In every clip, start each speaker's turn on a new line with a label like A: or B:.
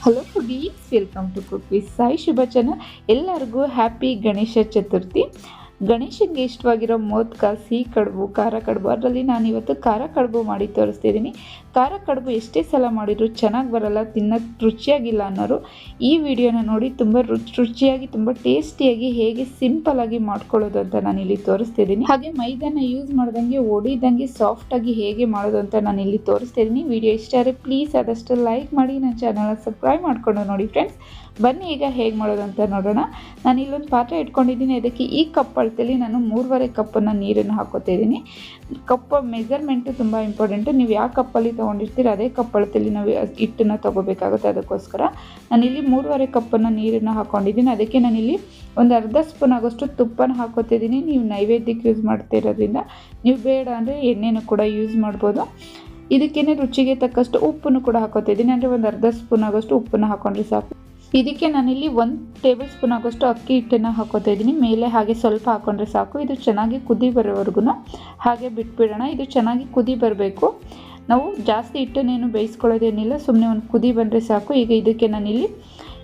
A: Hello foodies welcome to cook with Sai ಶುಭ ಎಲ್ಲರಿಗೂ happy Ganesha Chaturthi ಗಣೇಶನಿಗೆ ಇಷ್ಟವಾಗಿರೋ ಮೋದಕ, ಸಿಹಿ ಕಡುಬು, ಖಾರ ಕಡುಬು, ಅದರಲ್ಲಿ ನಾನು ಇವತ್ತು ಖಾರ ಕಡುಬು ಮಾಡಿ ತೋರಿಸ್ತಿದ್ದೀನಿ. ಖಾರ ಕಡುಬು ಎಷ್ಟೇ ಸಲ ಮಾಡಿದ್ರು ಚೆನ್ನಾಗಿ ಬರಲ್ಲ ತಿನ್ನೋಕ್ಕೆ ರುಚಿಯಾಗಿಲ್ಲ ಅನ್ನೋರು ಈ ವಿಡಿಯೋನ ನೋಡಿ ತುಂಬ ರುಚಿ ರುಚಿಯಾಗಿ, ತುಂಬ ಟೇಸ್ಟಿಯಾಗಿ, ಹೇಗೆ ಸಿಂಪಲ್ ಆಗಿ ಮಾಡ್ಕೊಳ್ಳೋದು ಅಂತ ನಾನು ಇಲ್ಲಿ ತೋರಿಸ್ತಿದ್ದೀನಿ. ಹಾಗೆ ಮೈದಾನ ಯೂಸ್ ಮಾಡ್ದಂಗೆ ಒಡಿದಂಗೆ ಸಾಫ್ಟ್ ಆಗಿ ಹೇಗೆ ಮಾಡೋದು ಅಂತ ನಾನು ಇಲ್ಲಿ ತೋರಿಸ್ತಿದ್ದೀನಿ. ವಿಡಿಯೋ ಇಷ್ಟ ಆದರೆ ಪ್ಲೀಸ್ ಆದಷ್ಟು ಲೈಕ್ ಮಾಡಿ, ನನ್ನ ಚಾನಲ್ನ ಸಬ್ಸ್ಕ್ರೈಬ್ ಮಾಡ್ಕೊಂಡು ನೋಡಿ ಫ್ರೆಂಡ್ಸ್. ಬನ್ನಿ, ಈಗ ಹೇಗೆ ಮಾಡೋದು ಅಂತ ನೋಡೋಣ. ನಾನು ಇಲ್ಲೊಂದು ಪಾತ್ರೆ ಇಟ್ಕೊಂಡಿದ್ದೀನಿ. ಅದಕ್ಕೆ ಈ ಕಪ್ ಅಳತೆಯಲ್ಲಿ ನಾನು ಮೂರುವರೆ ಕಪ್ಪನ್ನು ನೀರನ್ನು ಹಾಕೋತಾ ಇದ್ದೀನಿ. ಕಪ್ ಮೆಜರ್ಮೆಂಟು ತುಂಬ ಇಂಪಾರ್ಟೆಂಟು. ನೀವು ಯಾವ ಕಪ್ಪಲ್ಲಿ ತೊಗೊಂಡಿರ್ತೀರ ಅದೇ ಕಪ್ ಅಳತೆಯಲ್ಲಿ ನಾವು ಹಿಟ್ಟನ್ನು ತೊಗೋಬೇಕಾಗುತ್ತೆ ಅದಕ್ಕೋಸ್ಕರ. ನಾನಿಲ್ಲಿ ಮೂರುವರೆ ಕಪ್ಪನ್ನು ನೀರನ್ನು ಹಾಕ್ಕೊಂಡಿದ್ದೀನಿ ಅದಕ್ಕೆ ನಾನಿಲ್ಲಿ ಒಂದು ಅರ್ಧ ಸ್ಪೂನ್ ಆಗೋಷ್ಟು ತುಪ್ಪನ ಹಾಕೋತಿದ್ದೀನಿ ನೀವು ನೈವೇದ್ಯಕ್ಕೆ ಯೂಸ್ ಮಾಡ್ತಾ ಇರೋದ್ರಿಂದ ನೀವು ಬೇಡ ಅಂದರೆ ಎಣ್ಣೆನೂ ಕೂಡ ಯೂಸ್ ಮಾಡ್ಬೋದು. ಇದಕ್ಕೇನೆ ರುಚಿಗೆ ತಕ್ಕಷ್ಟು ಉಪ್ಪನ್ನು ಕೂಡ ಹಾಕೋತಿದ್ದೀನಿ ಅಂದರೆ ಒಂದು ಅರ್ಧ ಸ್ಪೂನ್ ಆಗೋಷ್ಟು ಉಪ್ಪನ್ನು ಹಾಕೊಂಡ್ರೆ ಸಾಕು. ಇದಕ್ಕೆ ನಾನಿಲ್ಲಿ ಒಂದು ಟೇಬಲ್ ಸ್ಪೂನ್ ಆಗೋಷ್ಟು ಅಕ್ಕಿ ಹಿಟ್ಟನ್ನು ಹಾಕೋತಾ ಇದ್ದೀನಿ. ಮೇಲೆ ಹಾಗೆ ಸ್ವಲ್ಪ ಹಾಕೊಂಡ್ರೆ ಸಾಕು. ಇದು ಚೆನ್ನಾಗಿ ಕುದಿ ಬರೋವರೆಗೂ ಹಾಗೆ ಬಿಟ್ಬಿಡೋಣ. ಇದು ಚೆನ್ನಾಗಿ ಕುದಿ ಬರಬೇಕು. ನಾವು ಜಾಸ್ತಿ ಹಿಟ್ಟನ್ನೇನು ಬೇಯಿಸ್ಕೊಳ್ಳೋದೇನಿಲ್ಲ. ಸುಮ್ಮನೆ ಒಂದು ಕುದಿ ಬಂದರೆ ಸಾಕು. ಈಗ ಇದಕ್ಕೆ ನಾನಿಲ್ಲಿ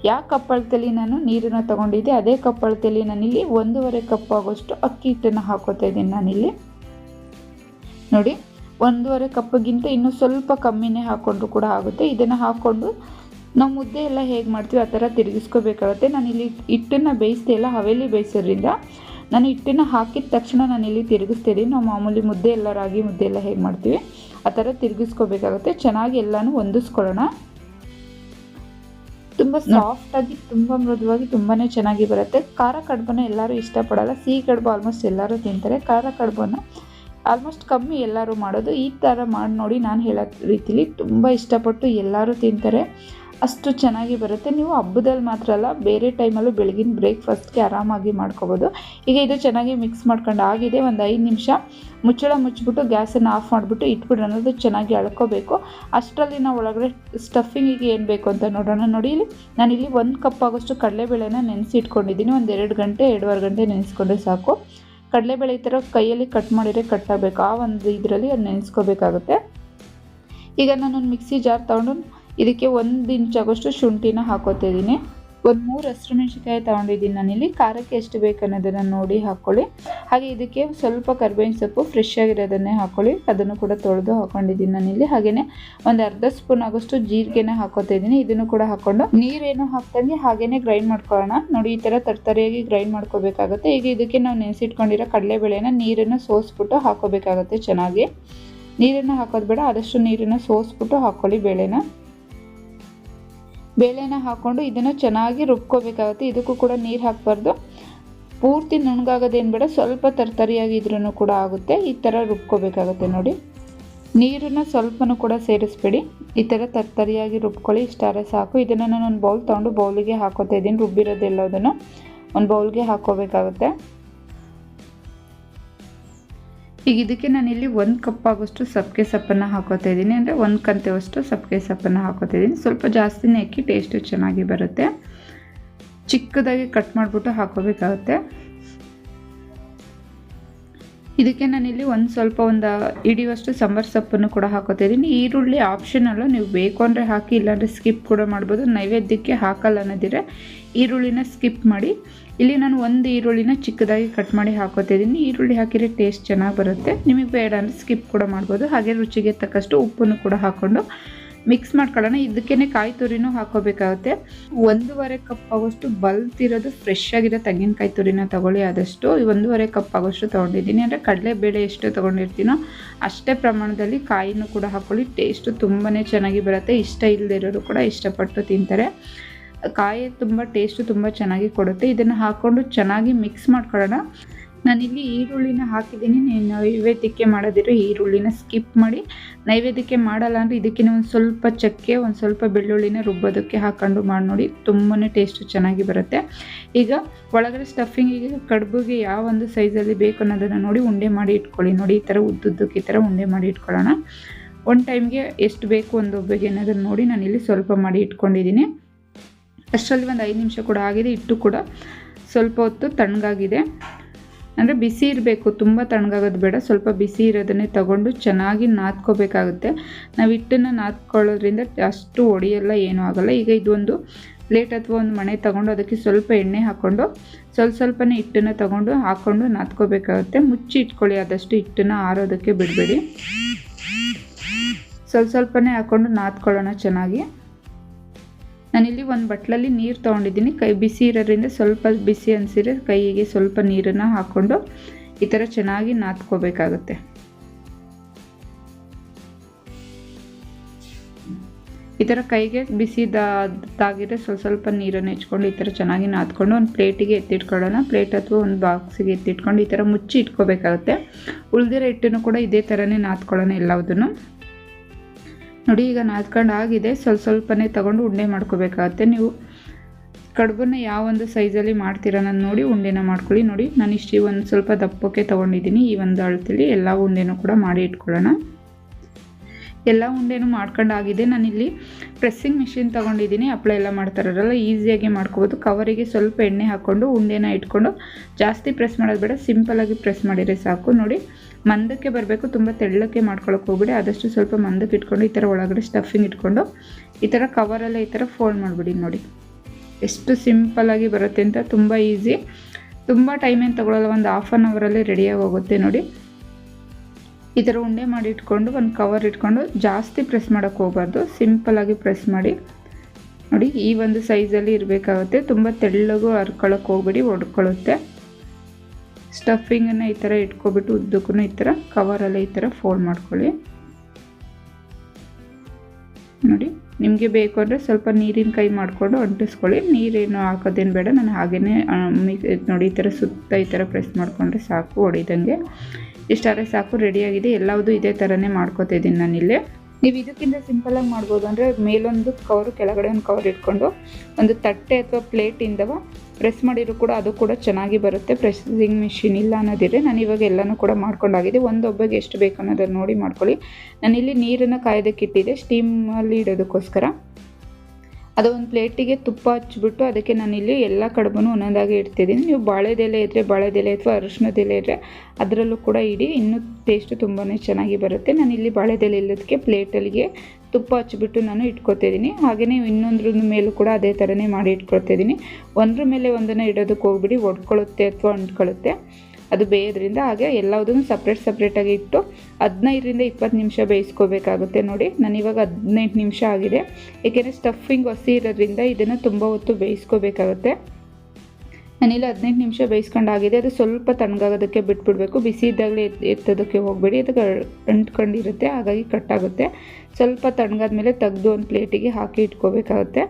A: ಯಾವ ಕಪ್ಪಳದಲ್ಲಿ ನಾನು ನೀರನ್ನು ತೊಗೊಂಡಿದ್ದೆ, ಅದೇ ಕಪ್ಪಳದಲ್ಲಿ ನಾನಿಲ್ಲಿ ಒಂದೂವರೆ ಕಪ್ ಆಗೋಷ್ಟು ಅಕ್ಕಿ ಹಿಟ್ಟನ್ನು ಹಾಕೋತಾ ಇದ್ದೀನಿ ನಾನಿಲ್ಲಿ. ನೋಡಿ, ಒಂದೂವರೆ ಕಪ್ಪಿಗಿಂತ ಇನ್ನೂ ಸ್ವಲ್ಪ ಕಮ್ಮಿನೇ ಹಾಕ್ಕೊಂಡ್ರು ಕೂಡ ಆಗುತ್ತೆ. ಇದನ್ನು ಹಾಕ್ಕೊಂಡು ನಾವು ಮುದ್ದೆ ಎಲ್ಲ ಹೇಗೆ ಮಾಡ್ತೀವಿ ಆ ಥರ ತಿರುಗಿಸ್ಕೋಬೇಕಾಗುತ್ತೆ. ನಾನಿಲ್ಲಿ ಹಿಟ್ಟನ್ನು ಬೇಯಿಸ್ದೆ ಇಲ್ಲ ಹವೇಲಿ ಬೇಯಿಸೋದ್ರಿಂದ. ನಾನು ಹಿಟ್ಟನ್ನು ಹಾಕಿದ ತಕ್ಷಣ ನಾನಿಲ್ಲಿ ತಿರುಗಿಸ್ತೀನಿ ನಾವು ಮಾಮೂಲಿ ಮುದ್ದೆ ಎಲ್ಲ ರಾಗಿ ಮುದ್ದೆ ಎಲ್ಲ ಹೇಗೆ ಮಾಡ್ತೀವಿ ಆ ಥರ ತಿರುಗಿಸ್ಕೋಬೇಕಾಗುತ್ತೆ. ಚೆನ್ನಾಗಿ ಎಲ್ಲನೂ ಹೊಂದಿಸ್ಕೊಳ್ಳೋಣ. ತುಂಬ ಸಾಫ್ಟಾಗಿ ತುಂಬ ಮೃದುವಾಗಿ ತುಂಬಾ ಚೆನ್ನಾಗಿ ಬರುತ್ತೆ. ಖಾರ ಕಡುಬನ್ನ ಎಲ್ಲರೂ ಇಷ್ಟಪಡಲ್ಲ. ಸಿಹಿ ಕಡುಬು ಆಲ್ಮೋಸ್ಟ್ ಎಲ್ಲರೂ ತಿಂತಾರೆ. ಖಾರ ಕಡುಬನ್ನು ಆಲ್ಮೋಸ್ಟ್ ಕಮ್ಮಿ ಎಲ್ಲರೂ ಮಾಡೋದು. ಈ ಥರ ಮಾಡಿ ನೋಡಿ ನಾನು ಹೇಳೋ ರೀತಿಲಿ ತುಂಬ ಇಷ್ಟಪಟ್ಟು ಎಲ್ಲರೂ ತಿಂತಾರೆ. ಅಷ್ಟು ಚೆನ್ನಾಗಿ ಬರುತ್ತೆ. ನೀವು ಹಬ್ಬದಲ್ಲಿ ಮಾತ್ರ ಅಲ್ಲ, ಬೇರೆ ಟೈಮಲ್ಲೂ ಬೆಳಗಿನ ಬ್ರೇಕ್ಫಾಸ್ಟ್ಗೆ ಆರಾಮಾಗಿ ಮಾಡ್ಕೋಬೋದು. ಈಗ ಇದು ಚೆನ್ನಾಗಿ ಮಿಕ್ಸ್ ಮಾಡ್ಕೊಂಡು ಆಗಿದೆ, ಒಂದು ಐದು ನಿಮಿಷ. ಮುಚ್ಚಳ ಮುಚ್ಚಿಬಿಟ್ಟು ಗ್ಯಾಸನ್ನು ಆಫ್ ಮಾಡಿಬಿಟ್ಟು ಇಟ್ಬಿಡ್ರಿ ಅನ್ನೋದು ಚೆನ್ನಾಗಿ ಅಳ್ಕೋಬೇಕು. ಅಷ್ಟರಲ್ಲಿ ನಾವು ಒಳಗಡೆ ಸ್ಟಫಿಂಗಿಗೆ ಏನು ಬೇಕು ಅಂತ ನೋಡೋಣ. ನೋಡಿ ಇಲ್ಲಿ, ನಾನಿಲ್ಲಿ ಒಂದು ಕಪ್ ಆಗೋಷ್ಟು ಕಡಲೆಬೇಳೆನ ನೆನೆಸಿ ಇಟ್ಕೊಂಡಿದ್ದೀನಿ. ಒಂದು ಎರಡು ಗಂಟೆ, ಎರಡೂವರೆ ಗಂಟೆ ನೆನೆಸ್ಕೊಂಡ್ರೆ ಸಾಕು. ಕಡಲೆಬೇಳೆ ಈ ಥರ ಕೈಯಲ್ಲಿ ಕಟ್ ಮಾಡಿದರೆ ಕಟ್ಟಾಗಬೇಕು ಆ ಒಂದು ಇದರಲ್ಲಿ ಅದು ನೆನೆಸ್ಕೋಬೇಕಾಗುತ್ತೆ. ಈಗ ನಾನೊಂದು ಮಿಕ್ಸಿ ಜಾರ್ ತೊಗೊಂಡು ಇದಕ್ಕೆ ಒಂದು ಇಂಚ್ ಆಗೋಷ್ಟು ಶುಂಠಿನ ಹಾಕೋತಿದ್ದೀನಿ. ಒಂದು ಮೂರು ಹಸಿರು ಮೆಣಸಿಕಾಯಿ ತೊಗೊಂಡಿದ್ದೀನಿ ನಾನಿಲ್ಲಿ. ಖಾರಕ್ಕೆ ಎಷ್ಟು ಬೇಕು ಅನ್ನೋದನ್ನು ನೋಡಿ ಹಾಕ್ಕೊಳ್ಳಿ ಹಾಗೆ ಇದಕ್ಕೆ ಸ್ವಲ್ಪ ಕರ್ಬೇವಿನ ಸೊಪ್ಪು ಫ್ರೆಶ್ ಆಗಿರೋದನ್ನೇ ಹಾಕ್ಕೊಳ್ಳಿ ಅದನ್ನು ಕೂಡ ತೊಳೆದು ಹಾಕೊಂಡಿದ್ದೀನಿ ನಾನಿಲ್ಲಿ. ಹಾಗೆಯೇ ಒಂದು ಅರ್ಧ ಸ್ಪೂನ್ ಆಗೋಷ್ಟು ಜೀರಿಗೆನ ಹಾಕೋತಾ ಇದ್ದೀನಿ ಇದನ್ನು ಕೂಡ ಹಾಕ್ಕೊಂಡು ನೀರೇನು ಹಾಕ್ದಂಗೆ ಹಾಗೆಯೇ ಗ್ರೈಂಡ್ ಮಾಡ್ಕೊಳ್ಳೋಣ. ನೋಡಿ, ಈ ಥರ ತರ್ತರಿಯಾಗಿ ಗ್ರೈಂಡ್ ಮಾಡ್ಕೋಬೇಕಾಗುತ್ತೆ. ಈಗ ಇದಕ್ಕೆ ನಾವು ನೆನೆಸಿಟ್ಕೊಂಡಿರೋ ಕಡಲೆಬೇಳೆನ ನೀರನ್ನು ಸೋಸ್ಬಿಟ್ಟು ಹಾಕೋಬೇಕಾಗುತ್ತೆ ಚೆನ್ನಾಗಿ. ನೀರನ್ನು ಹಾಕೋದು ಬೇಡ, ಆದಷ್ಟು ನೀರನ್ನು ಸೋಸ್ಬಿಟ್ಟು ಹಾಕ್ಕೊಳ್ಳಿ ಬೇಳೆನ. ಬೇಳೆನ ಹಾಕ್ಕೊಂಡು ಇದನ್ನು ಚೆನ್ನಾಗಿ ರುಬ್ಕೋಬೇಕಾಗುತ್ತೆ. ಇದಕ್ಕೂ ಕೂಡ ನೀರು ಹಾಕಬಾರ್ದು. ಪೂರ್ತಿ ನುಣ್ಣಗಾಗೋದೇನು ಬೇಡ, ಸ್ವಲ್ಪ ತರ್ತರಿಯಾಗಿದ್ರೂ ಕೂಡ ಆಗುತ್ತೆ. ಈ ಥರ ರುಬ್ಕೋಬೇಕಾಗುತ್ತೆ ನೋಡಿ. ನೀರನ್ನು ಸ್ವಲ್ಪನೂ ಕೂಡ ಸೇರಿಸ್ಬೇಡಿ. ಈ ಥರ ತರ್ತರಿಯಾಗಿ ರುಬ್ಕೊಳ್ಳಿ ಇಷ್ಟಾರೆ ಸಾಕು. ಇದನ್ನು ನಾನು ಒಂದು ಬೌಲ್ ತೊಗೊಂಡು ಬೌಲಿಗೆ ಹಾಕೋತಾ ಇದ್ದೀನಿ. ರುಬ್ಬಿರೋದೆಲ್ಲದನ್ನು ಒಂದು ಬೌಲ್ಗೆ ಹಾಕೋಬೇಕಾಗುತ್ತೆ. ಈಗ ಇದಕ್ಕೆ ನಾನಿಲ್ಲಿ ಒಂದು ಕಪ್ ಆಗೋಷ್ಟು ಸಪ್ಪೆ ಸೊಪ್ಪನ್ನು ಹಾಕೋತಾ ಇದ್ದೀನಿ. ಅಂದರೆ ಒಂದು ಕಂತೆವಷ್ಟು ಸಪ್ಪೆ ಸೊಪ್ಪನ್ನು ಹಾಕೋತಾ ಇದ್ದೀನಿ. ಸ್ವಲ್ಪ ಜಾಸ್ತಿನೇ ಹಾಕಿ ಟೇಸ್ಟು ಚೆನ್ನಾಗಿ ಬರುತ್ತೆ. ಚಿಕ್ಕದಾಗಿ ಕಟ್ ಮಾಡಿಬಿಟ್ಟು ಹಾಕೋಬೇಕಾಗುತ್ತೆ. ಇದಕ್ಕೆ ನಾನಿಲ್ಲಿ ಒಂದು ಸ್ವಲ್ಪ ಒಂದು ಹಿಡಿಯುವಷ್ಟು ಸಾಂಬಾರು ಸೊಪ್ಪನ್ನು ಕೂಡ ಹಾಕೋತಿದ್ದೀನಿ. ಈರುಳ್ಳಿ ಆಪ್ಷನ್ ಅಲ್ಲ ನೀವು ಬೇಕು ಅಂದರೆ ಹಾಕಿ, ಇಲ್ಲಾಂದರೆ ಸ್ಕಿಪ್ ಕೂಡ ಮಾಡ್ಬೋದು. ನೈವೇದ್ಯಕ್ಕೆ ಹಾಕಲ್ಲ ಅನ್ನೋದಿದ್ರೆ ಈರುಳ್ಳಿನ ಸ್ಕಿಪ್ ಮಾಡಿ. ಇಲ್ಲಿ ನಾನು ಒಂದು ಈರುಳ್ಳಿನ ಚಿಕ್ಕದಾಗಿ ಕಟ್ ಮಾಡಿ ಹಾಕೋತಿದ್ದೀನಿ. ಈರುಳ್ಳಿ ಹಾಕಿದರೆ ಟೇಸ್ಟ್ ಚೆನ್ನಾಗಿ ಬರುತ್ತೆ. ನಿಮಗೆ ಬೇಡ ಅಂದರೆ ಸ್ಕಿಪ್ ಕೂಡ ಮಾಡ್ಬೋದು. ಹಾಗೆ ರುಚಿಗೆ ತಕ್ಕಷ್ಟು ಉಪ್ಪನ್ನು ಕೂಡ ಹಾಕ್ಕೊಂಡು ಮಿಕ್ಸ್ ಮಾಡ್ಕೊಳ್ಳೋಣ. ಇದಕ್ಕೇನೆ ಕಾಯಿ ತುರಿನೂ ಹಾಕೋಬೇಕಾಗುತ್ತೆ ಒಂದೂವರೆ ಕಪ್ ಆಗೋಷ್ಟು ಬಲ್ತಿರೋದು ಫ್ರೆಶ್ ಆಗಿರೋ ತೆಂಗಿನಕಾಯಿ ತುರಿನ ತಗೊಳ್ಳಿ. ಆದಷ್ಟು ಒಂದೂವರೆ ಕಪ್ ಆಗೋಷ್ಟು ತೊಗೊಂಡಿದ್ದೀನಿ. ಅಂದರೆ ಕಡಲೆಬೇಳೆ ಎಷ್ಟು ತೊಗೊಂಡಿರ್ತೀನೋ ಅಷ್ಟೇ ಪ್ರಮಾಣದಲ್ಲಿ ಕಾಯಿನೂ ಕೂಡ ಹಾಕ್ಕೊಳ್ಳಿ. ಟೇಸ್ಟು ತುಂಬಾ ಚೆನ್ನಾಗಿ ಬರುತ್ತೆ. ಇಷ್ಟ ಇಲ್ಲದೆ ಇರೋರು ಕೂಡ ಇಷ್ಟಪಟ್ಟು ತಿಂತಾರೆ. ಕಾಯಿ ತುಂಬ ಟೇಸ್ಟು ತುಂಬ ಚೆನ್ನಾಗಿ ಕೊಡುತ್ತೆ. ಇದನ್ನು ಹಾಕ್ಕೊಂಡು ಚೆನ್ನಾಗಿ ಮಿಕ್ಸ್ ಮಾಡ್ಕೊಳ್ಳೋಣ. ನಾನಿಲ್ಲಿ ಈರುಳ್ಳಿನ ಹಾಕಿದ್ದೀನಿ. ನೈವೇದ್ಯಕ್ಕೆ ಮಾಡೋದಿರು ಈರುಳ್ಳಿನ ಸ್ಕಿಪ್ ಮಾಡಿ, ನೈವೇದ್ಯಕ್ಕೆ ಮಾಡಲ್ಲ ಅಂದರೆ ಇದಕ್ಕೆ ಒಂದು ಸ್ವಲ್ಪ ಚಕ್ಕೆ, ಒಂದು ಸ್ವಲ್ಪ ಬೆಳ್ಳುಳ್ಳಿನ ರುಬ್ಬೋದಕ್ಕೆ ಹಾಕೊಂಡು ಮಾಡಿ ನೋಡಿ ತುಂಬಾ ಟೇಸ್ಟು ಚೆನ್ನಾಗಿ ಬರುತ್ತೆ. ಈಗ ಒಳಗಡೆ ಸ್ಟಫಿಂಗಿಗೆ ಕಡುಬಿಗೆ ಯಾವ ಒಂದು ಸೈಜಲ್ಲಿ ಬೇಕು ಅನ್ನೋದನ್ನು ನೋಡಿ ಉಂಡೆ ಮಾಡಿ ಇಟ್ಕೊಳ್ಳಿ. ನೋಡಿ, ಈ ಥರ ಉದ್ದುದ್ದಕ್ಕೆ ಈ ಥರ ಉಂಡೆ ಮಾಡಿ ಇಟ್ಕೊಳ್ಳೋಣ. ಒಂದು ಟೈಮ್ಗೆ ಎಷ್ಟು ಬೇಕು ಒಂದು ಒಬ್ಬಗೆ ಅನ್ನೋದನ್ನು ನೋಡಿ ನಾನಿಲ್ಲಿ ಸ್ವಲ್ಪ ಮಾಡಿ ಇಟ್ಕೊಂಡಿದ್ದೀನಿ. ಅಷ್ಟರಲ್ಲಿ ಒಂದು ಐದು ನಿಮಿಷ ಕೂಡ ಆಗಿದೆ, ಇಟ್ಟು ಕೂಡ ಸ್ವಲ್ಪ ಹೊತ್ತು ತಣ್ಣಗಾಗಿದೆ. ಅಂದರೆ ಬಿಸಿ ಇರಬೇಕು, ತುಂಬ ತಣ್ಣಗಾಗೋದು ಬೇಡ. ಸ್ವಲ್ಪ ಬಿಸಿ ಇರೋದನ್ನೇ ತಗೊಂಡು ಚೆನ್ನಾಗಿ ನಾದ್ಕೋಬೇಕಾಗುತ್ತೆ. ನಾವು ಹಿಟ್ಟನ್ನು ನಾದ್ಕೊಳ್ಳೋದ್ರಿಂದ ಅಷ್ಟು ಒಡೆಯಲ್ಲ ಏನೂ ಆಗೋಲ್ಲ. ಈಗ ಇದೊಂದು ಪ್ಲೇಟ್ ಅಥವಾ ಒಂದು ಮಣೆ ತಗೊಂಡು ಅದಕ್ಕೆ ಸ್ವಲ್ಪ ಎಣ್ಣೆ ಹಾಕ್ಕೊಂಡು ಸ್ವಲ್ಪ ಸ್ವಲ್ಪನೇ ಹಿಟ್ಟನ್ನು ತಗೊಂಡು ಹಾಕ್ಕೊಂಡು ನಾದ್ಕೋಬೇಕಾಗುತ್ತೆ. ಮುಚ್ಚಿ ಇಟ್ಕೊಳ್ಳಿ, ಆದಷ್ಟು ಹಿಟ್ಟನ್ನು ಆರೋದಕ್ಕೆ ಬಿಡಬೇಡಿ. ಸ್ವಲ್ಪ ಸ್ವಲ್ಪನೇ ಹಾಕ್ಕೊಂಡು ನಾದ್ಕೊಳ್ಳೋಣ ಚೆನ್ನಾಗಿ. ನಾನಿಲ್ಲಿ ಒಂದು ಬಟ್ಲಲ್ಲಿ ನೀರು ತೊಗೊಂಡಿದ್ದೀನಿ. ಕೈ ಬಿಸಿ ಇರೋದ್ರಿಂದ ಸ್ವಲ್ಪ ಬಿಸಿ ಅನಿಸಿದ್ರೆ ಕೈಗೆ ಸ್ವಲ್ಪ ನೀರನ್ನು ಹಾಕ್ಕೊಂಡು ಈ ಥರ ಚೆನ್ನಾಗಿ ನಾದ್ಕೋಬೇಕಾಗುತ್ತೆ. ಈ ಥರ ಕೈಗೆ ಬಿಸಿದಾಗಿದ್ರೆ ಸ್ವಲ್ಪ ಸ್ವಲ್ಪ ನೀರನ್ನು ಹೆಚ್ಕೊಂಡು ಈ ಥರ ಚೆನ್ನಾಗಿ ನಾದ್ಕೊಂಡು ಒಂದು ಪ್ಲೇಟಿಗೆ ಎತ್ತಿಟ್ಕೊಳ್ಳೋಣ. ಪ್ಲೇಟ್ ಅಥವಾ ಒಂದು ಬಾಕ್ಸಿಗೆ ಎತ್ತಿಟ್ಕೊಂಡು ಈ ಥರ ಮುಚ್ಚಿ ಇಟ್ಕೋಬೇಕಾಗುತ್ತೆ. ಉಳಿದಿರೋ ಹಿಟ್ಟನ್ನು ಕೂಡ ಇದೇ ಥರನೇ ನಾದ್ಕೊಳ್ಳೋಣ ಎಲ್ಲದನ್ನು ನೋಡಿ, ಈಗ ನಾದ್ಕೊಂಡು ಆಗಿದೆ ಸ್ವಲ್ಪ ಸ್ವಲ್ಪನೇ ತಗೊಂಡು ಉಂಡೆ ಮಾಡ್ಕೋಬೇಕಾಗತ್ತೆ. ನೀವು ಕಡುಬನ್ನ ಯಾವ ಒಂದು ಸೈಜಲ್ಲಿ ಮಾಡ್ತೀರ ನಾನು ನೋಡಿ, ಉಂಡೆನ ಮಾಡ್ಕೊಳ್ಳಿ. ನೋಡಿ ನಾನು ಇಷ್ಟು ಒಂದು ಸ್ವಲ್ಪ ದಪ್ಪಕ್ಕೆ ತೊಗೊಂಡಿದ್ದೀನಿ. ಈ ಒಂದು ಅಳತೆಲಿ ಎಲ್ಲ ಉಂಡೆನೂ ಕೂಡ ಮಾಡಿ ಇಟ್ಕೊಳ್ಳೋಣ. ಎಲ್ಲ ಉಂಡೆನೂ ಮಾಡ್ಕೊಂಡಾಗಿದೆ ನಾನಿಲ್ಲಿ ಪ್ರೆಸ್ಸಿಂಗ್ ಮಿಷಿನ್ ತೊಗೊಂಡಿದ್ದೀನಿ. ಹಪ್ಪಳ ಎಲ್ಲ ಮಾಡ್ತಾರಲ್ಲ ಈಸಿಯಾಗಿ ಮಾಡ್ಕೋಬೋದು. ಕವರಿಗೆ ಸ್ವಲ್ಪ ಎಣ್ಣೆ ಹಾಕ್ಕೊಂಡು, ಉಂಡೆನ ಇಟ್ಕೊಂಡು ಜಾಸ್ತಿ ಪ್ರೆಸ್ ಮಾಡೋದು ಬೇಡ ಸಿಂಪಲಾಗಿ ಪ್ರೆಸ್ ಮಾಡಿದರೆ ಸಾಕು. ನೋಡಿ, ಮಂದಕ್ಕೆ ಬರಬೇಕು, ತುಂಬ ತೆಳ್ಳಕ್ಕೆ ಮಾಡ್ಕೊಳಕ್ಕೆ ಹೋಗ್ಬಿಡಿ. ಆದಷ್ಟು ಸ್ವಲ್ಪ ಮಂದಕ್ಕೆ ಇಟ್ಕೊಂಡು, ಈ ಥರ ಒಳಗಡೆ ಸ್ಟಫಿಂಗ್ ಇಟ್ಕೊಂಡು, ಈ ಥರ ಕವರಲ್ಲೇ ಈ ಥರ ಫೋಲ್ಡ್ ಮಾಡಿಬಿಡಿ ನೋಡಿ. ಎಷ್ಟು ಸಿಂಪಲಾಗಿ ಬರುತ್ತೆ ಅಂತ, ತುಂಬ ಈಸಿ ತುಂಬ ಟೈಮ್ ಏನು ತೊಗೊಳ್ಳಲ್ಲ ಒಂದು ಹಾಫ್ ಆನ್ ಅವರಲ್ಲಿ ರೆಡಿಯಾಗಿ ಹೋಗುತ್ತೆ ನೋಡಿ. ಈ ಥರ ಉಂಡೆ ಮಾಡಿ ಇಟ್ಕೊಂಡು, ಒಂದು ಕವರ್ ಇಟ್ಕೊಂಡು ಜಾಸ್ತಿ ಪ್ರೆಸ್ ಮಾಡೋಕ್ಕೆ ಹೋಗ್ಬಾರ್ದು. ಸಿಂಪಲಾಗಿ ಪ್ರೆಸ್ ಮಾಡಿ. ನೋಡಿ, ಈ ಒಂದು ಸೈಜಲ್ಲಿ ಇರಬೇಕಾಗುತ್ತೆ. ತುಂಬ ತೆಳ್ಳಗೂ ಹರ್ಕೊಳಕ್ಕೆ ಹೋಗ್ಬಿಡಿ ಒಡ್ಕೊಳ್ಳುತ್ತೆ ಸ್ಟಫಿಂಗನ್ನು ಈ ಥರ ಇಟ್ಕೊಬಿಟ್ಟು ಉದ್ದಕ್ಕೂ ಈ ಥರ ಕವರಲ್ಲೇ ಈ ಥರ ಫೋಲ್ಡ್ ಮಾಡ್ಕೊಳ್ಳಿ. ನೋಡಿ, ನಿಮಗೆ ಬೇಕು ಅಂದರೆ ಸ್ವಲ್ಪ ನೀರಿನ ಕೈ ಮಾಡಿಕೊಂಡು ಅಂಟಿಸ್ಕೊಳ್ಳಿ. ನೀರೇನು ಹಾಕೋದೇನು ಬೇಡ. ನಾನು ಹಾಗೆಯೇ ನೋಡಿ, ಈ ಥರ ಸುತ್ತ ಈ ಥರ ಪ್ರೆಸ್ ಮಾಡಿಕೊಂಡ್ರೆ ಸಾಕು ಹೊಡಿದಂಗೆ ಇಷ್ಟಾರೆ ಸಾಕು ರೆಡಿಯಾಗಿದೆ ಎಲ್ಲವುದು ಇದೇ ಥರನೇ ಮಾಡ್ಕೋತಿದ್ದೀನಿ ನಾನಿಲ್ಲಿ. ನೀವು ಇದಕ್ಕಿಂತ ಸಿಂಪಲಾಗಿ ಮಾಡ್ಬೋದು ಅಂದರೆ ಮೇಲೊಂದು ಕವರು ಕೆಳಗಡೆ ಒಂದು ಕವರ್ ಇಟ್ಕೊಂಡು ಒಂದು ತಟ್ಟೆ ಅಥವಾ ಪ್ಲೇಟಿಂದವ ಪ್ರೆಸ್ ಮಾಡಿದ್ರು ಕೂಡ ಅದು ಕೂಡ ಚೆನ್ನಾಗಿ ಬರುತ್ತೆ. ಪ್ರೆಸ್ಸಿಂಗ್ ಮಿಷಿನ್ ಇಲ್ಲ ಅನ್ನೋದಿದ್ರೆ ನಾನು ಇವಾಗ ಎಲ್ಲನೂ ಕೂಡ ಮಾಡ್ಕೊಂಡಾಗಿದೆ. ಒಬ್ಬಗೆ ಎಷ್ಟು ಬೇಕು ಅನ್ನೋದನ್ನು ನೋಡಿ ಮಾಡ್ಕೊಳ್ಳಿ. ನಾನಿಲ್ಲಿ ನೀರನ್ನು ಕಾಯೋದಕ್ಕೆ ಇಟ್ಟಿದ್ದೆ ಸ್ಟೀಮಲ್ಲಿ ಇಡೋದಕ್ಕೋಸ್ಕರ. ಅದು ಒಂದು ಪ್ಲೇಟಿಗೆ ತುಪ್ಪ ಹಚ್ಬಿಟ್ಟು ಅದಕ್ಕೆ ನಾನಿಲ್ಲಿ ಎಲ್ಲ ಕಡುಬನ್ನು ಒಂದೊಂದಾಗಿ ಇಡ್ತಿದ್ದೀನಿ. ನೀವು ಬಾಳೆದೆಲೆ ಇದ್ದರೆ ಬಾಳೆದೆಲೆ ಅಥವಾ ಅರಿಶಿನದೆಲೆ ಇದ್ದರೆ ಅದರಲ್ಲೂ ಕೂಡ ಇಡಿ. ಇನ್ನೂ ಟೇಸ್ಟ್ ತುಂಬಾ ಚೆನ್ನಾಗಿ ಬರುತ್ತೆ. ನಾನು ಇಲ್ಲಿ ಬಾಳೆದೆಲೆ ಇಲ್ಲದಕ್ಕೆ ಪ್ಲೇಟಲ್ಲಿಗೆ ತುಪ್ಪ ಹಚ್ಚಿಬಿಟ್ಟು ನಾನು ಇಟ್ಕೊತಿದ್ದೀನಿ. ಹಾಗೆಯೇ ಇನ್ನೊಂದ್ರ ಮೇಲೂ ಕೂಡ ಅದೇ ಥರನೇ ಮಾಡಿ ಇಟ್ಕೊಳ್ತಿದ್ದೀನಿ ಒಂದ್ರ ಮೇಲೆ ಒಂದನ್ನು ಇಡೋದಕ್ಕೆ ಹೋಗ್ಬಿಡಿ. ಒಡ್ಕೊಳ್ಳುತ್ತೆ ಅಥವಾ ಅಂಟ್ಕೊಳ್ಳುತ್ತೆ ಅದು ಬೇಯೋದ್ರಿಂದ ಹಾಗೆ ಎಲ್ಲದನ್ನು ಸಪ್ರೇಟ್ ಸಪ್ರೇಟಾಗಿ ಇಟ್ಟು ಹದಿನೈದರಿಂದ ಇಪ್ಪತ್ತು ನಿಮಿಷ ಬೇಯಿಸ್ಕೋಬೇಕಾಗುತ್ತೆ ನೋಡಿ. ನಾನು ಇವಾಗ ಹದಿನೆಂಟು ನಿಮಿಷ ಆಗಿದೆ. ಏಕೆಂದರೆ ಸ್ಟಫಿಂಗ್ ಹಸಿ ಇರೋದ್ರಿಂದ ಇದನ್ನು ತುಂಬ ಹೊತ್ತು ಬೇಯಿಸ್ಕೋಬೇಕಾಗುತ್ತೆ. ನಾನಿಲ್ಲ ಹದಿನೆಂಟು ನಿಮಿಷ ಬೇಯಿಸ್ಕೊಂಡಾಗಿದೆ ಅದು ಸ್ವಲ್ಪ ತಣ್ಣಗಾಗೋದಕ್ಕೆ ಬಿಟ್ಬಿಡಬೇಕು. ಬಿಸಿ ಇದ್ದಾಗಲೇ ಎತ್ತೋದಕ್ಕೆ ಹೋಗಬೇಡಿ. ಅದು ಅಂಟ್ಕೊಂಡಿರುತ್ತೆ. ಹಾಗಾಗಿ ಕಟ್ಟಾಗುತ್ತೆ ಸ್ವಲ್ಪ ತಣ್ಣಗಾದ್ಮೇಲೆ ತೆಗೆದು ಒಂದು ಪ್ಲೇಟಿಗೆ ಹಾಕಿ ಇಟ್ಕೋಬೇಕಾಗುತ್ತೆ.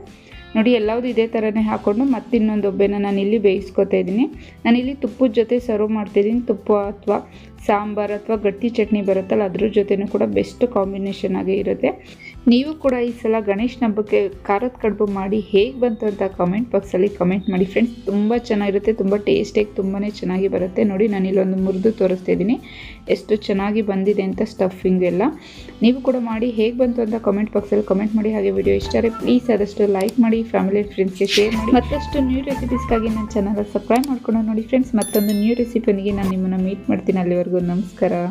A: ನೋಡಿ ಎಲ್ಲವೂ ಇದೇ ಥರನೇ ಹಾಕ್ಕೊಂಡು ಮತ್ತೆ ಇನ್ನೊಂದು ಒಬ್ಬೆನ ನಾನು ಇಲ್ಲಿ ಬೇಯಿಸ್ಕೊತಾ ಇದ್ದೀನಿ. ನಾನಿಲ್ಲಿ ತುಪ್ಪದ ಜೊತೆ ಸರ್ವ್ ಮಾಡ್ತಿದ್ದೀನಿ ತುಪ್ಪ ಅಥವಾ ಸಾಂಬಾರು ಅಥವಾ ಗಟ್ಟಿ ಚಟ್ನಿ ಬರುತ್ತಲ್ಲ, ಅದ್ರ ಜೊತೆನೂ ಕೂಡ ಬೆಸ್ಟ್ ಕಾಂಬಿನೇಷನ್ ಆಗಿ ಇರುತ್ತೆ. ನೀವು ಕೂಡ ಈ ಸಲ ಗಣೇಶನ ಹಬ್ಬಕ್ಕೆ ಖಾರದ ಕಡುಬು ಮಾಡಿ ಹೇಗೆ ಬಂತು ಅಂತ ಕಮೆಂಟ್ ಬಾಕ್ಸಲ್ಲಿ ಕಮೆಂಟ್ ಮಾಡಿ. ಫ್ರೆಂಡ್ಸ್ ತುಂಬ ಚೆನ್ನಾಗಿರುತ್ತೆ, ತುಂಬ ಟೇಸ್ಟಿಯಾಗಿ ತುಂಬಾ ಚೆನ್ನಾಗಿ ಬರುತ್ತೆ. ನೋಡಿ, ನಾನು ಇಲ್ಲೊಂದು ಮುರಿದು ತೋರಿಸ್ತಾ ಇದ್ದೀನಿ. ಎಷ್ಟು ಚೆನ್ನಾಗಿ ಬಂದಿದೆ ಅಂತ ಸ್ಟಫಿಂಗ್ ಎಲ್ಲ. ನೀವು ಕೂಡ ಮಾಡಿ ಹೇಗೆ ಬಂತು ಅಂತ ಕಮೆಂಟ್ ಬಾಕ್ಸಲ್ಲಿ ಕಮೆಂಟ್ ಮಾಡಿ. ಹಾಗೆ ವಿಡಿಯೋ ಇಷ್ಟ ಆದರೆ ಪ್ಲೀಸ್ ಆದಷ್ಟು ಲೈಕ್ ಮಾಡಿ ಫ್ಯಾಮಿಲಿ ಫ್ರೆಂಡ್ಸ್ಗೆ ಶೇರ್ ಮಾಡಿ. ಮತ್ತಷ್ಟು ನ್ಯೂ ರೆಸಿಪೀಸ್ಗಾಗಿ ನನ್ನ ಚಾನಲ್ ಸಬ್ಸ್ಕ್ರೈಬ್ ಮಾಡ್ಕೊಂಡು ನೋಡಿ ಫ್ರೆಂಡ್ಸ್ ಮತ್ತೊಂದು ನ್ಯೂ ರೆಸಿಪಿನಿಗೆ ನಾನು ನಿಮ್ಮನ್ನು ಮೀಟ್ ಮಾಡ್ತೀನಿ ಅಲ್ಲಿವರೆಗೂ. ನಮಸ್ಕಾರ.